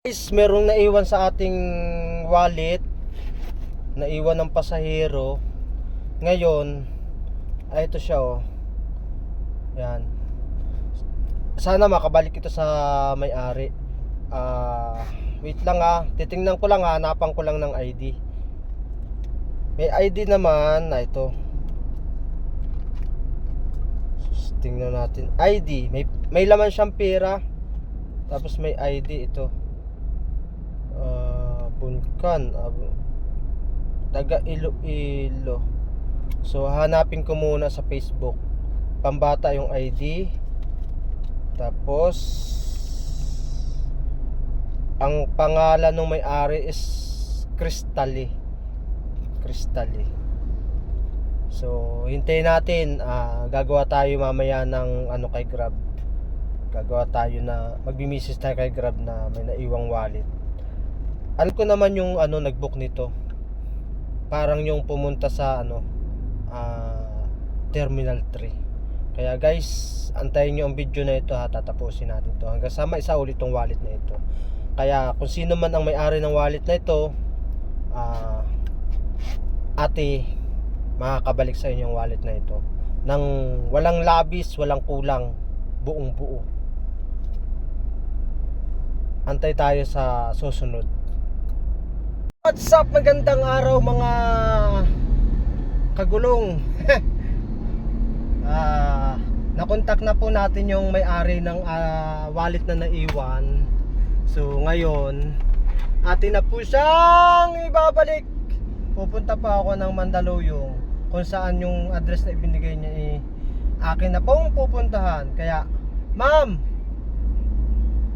Guys, merong naiwan sa ating wallet. Naiwan ng pasahero. Ngayon, ay ito siya oh. Yan. Sana makabalik ito sa may-ari. Ah, wait lang ah. Titingnan ko lang ah, hanapan ko lang ng ID. May ID naman, na ito. Tingnan natin. ID, may may laman siyang pera. Tapos may ID ito. Bunkan, bu- taga Iloilo. So hanapin ko muna sa Facebook. Pambata yung ID. Tapos ang pangalan ng may-ari is Crystally. Crystally. So, hintayin natin. ah, gagawa tayo mamaya ng ano kay Grab. Gagawa tayo na magbi-message tayo kay Grab na may naiwang wallet. Alam ko naman yung ano nag-book nito. Parang yung pumunta sa ano ah, Terminal 3. Kaya guys, antayin nyo ang video na ito ha, tatapusin natin to hanggang sa maisa ulit tong wallet na ito. Kaya kung sino man ang may-ari ng wallet na ito, ah, ate, makakabalik sa inyo ang wallet na ito. Nang walang labis, walang kulang, buong buo. Antay tayo sa susunod. What's up? Magandang araw mga kagulong. Ah, nakontak na po natin yung may-ari ng ah, wallet na naiwan. So ngayon, atin na po siyang ibabalik. Pupunta pa ako ng Mandaluyong kung saan yung address na ibinigay niya eh, akin na pong pupuntahan. Kaya, ma'am,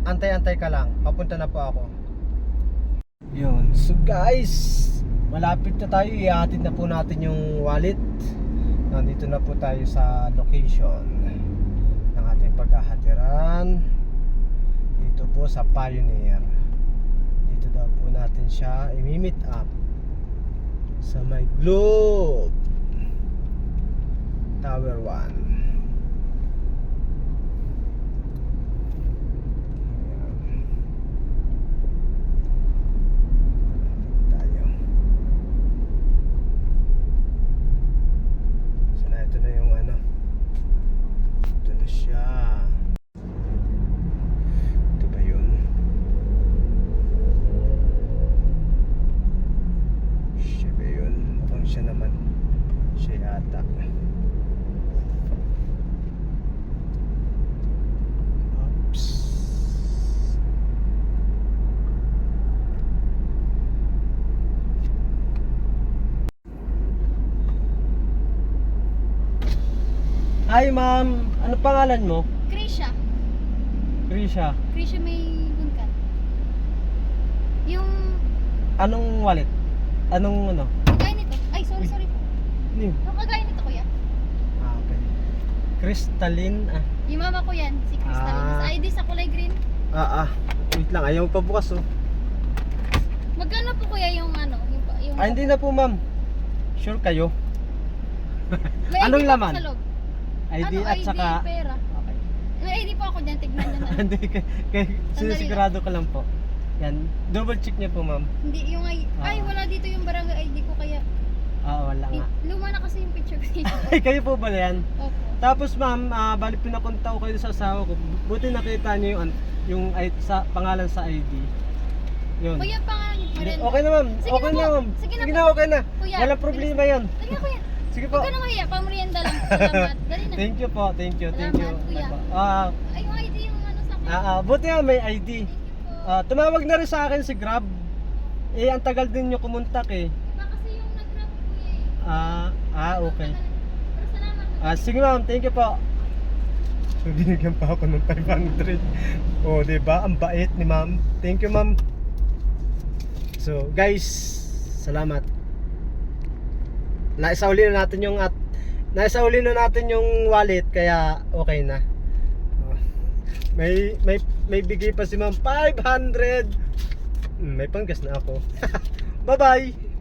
antay-antay ka lang. Papunta na po ako. Yun. So guys, malapit na tayo. Ihatid na po natin yung wallet. Nandito na po tayo sa location ng ating paghahatiran. Dito po sa Pioneer. Dito daw po natin siya i-meet up sa may Globe Tower 1. tayo. So na ito na yung ano. Ito na siya. Ito ba yun? Siya ba yun? Mukhang siya naman. Siya yata. Oops. Hi ma'am, ano pangalan mo? Krisha. Krisha. Krisha may bunkan. Yung Anong wallet? Anong ano? kagaya nito. Ay, sorry, sorry po. Ano yun? Yung kagaya nito, kuya. Ah, okay. Crystalline. Ah, Yung mama ko yan, si Crystal. Ah. Sa ID sa kulay green. ah, ah. Wait lang, ayaw pabukas oh. Magkano po kuya yung ano? Yung, yung Ah, hindi na po ma'am. Sure kayo? May Anong laman? Sa loob. ID ano, at ID, saka... pera. Okay. May ID po ako dyan, tignan nyo na. Hindi, kay, kay, sinisigurado ko lang po. Yan, double check niyo po ma'am. Hindi, yung ay, Ah. ay, wala dito yung barangay ID ko kaya. Ah, wala nga. Luma na kasi yung picture ko dito. Ay, kayo po ba yan? Opo. Tapos ma'am, ah, bali pinakunta ko kayo sa asawa ko. Buti nakita niyo yung, yung I- sa, pangalan sa ID. Yun. Kuya, pangalan niyo, Miranda. Okay na ma'am. Sige okay na na ma'am. Sige na Sige na, okay na. Kuya, Walang problema yon. Sige, kuya. Sige po. Huwag ka na mahiya, pamerienda lang. Salamat. Dali na. Thank you po, thank you, thank you. Salamat, kuya. Ah, Ay, yung ID yung ano sa akin. ah, ah, buti nga may ID. Ah, tumawag na rin sa akin si Grab. Eh, ang tagal din nyo kumontak eh. Iba kasi yung nag-grab kuya eh. Ah, ah, okay. Pero salamat. Ah, sige ma'am, thank you po. So, binigyan pa ako ng 500. Oh, 'di ba? Ang bait ni ma'am. Thank you, ma'am. So, guys, salamat. Naisauli na natin yung at naisauli na natin yung wallet kaya okay na. Oh. May may may bigay pa si ma'am 500. Hmm, may panggas na ako. Bye-bye.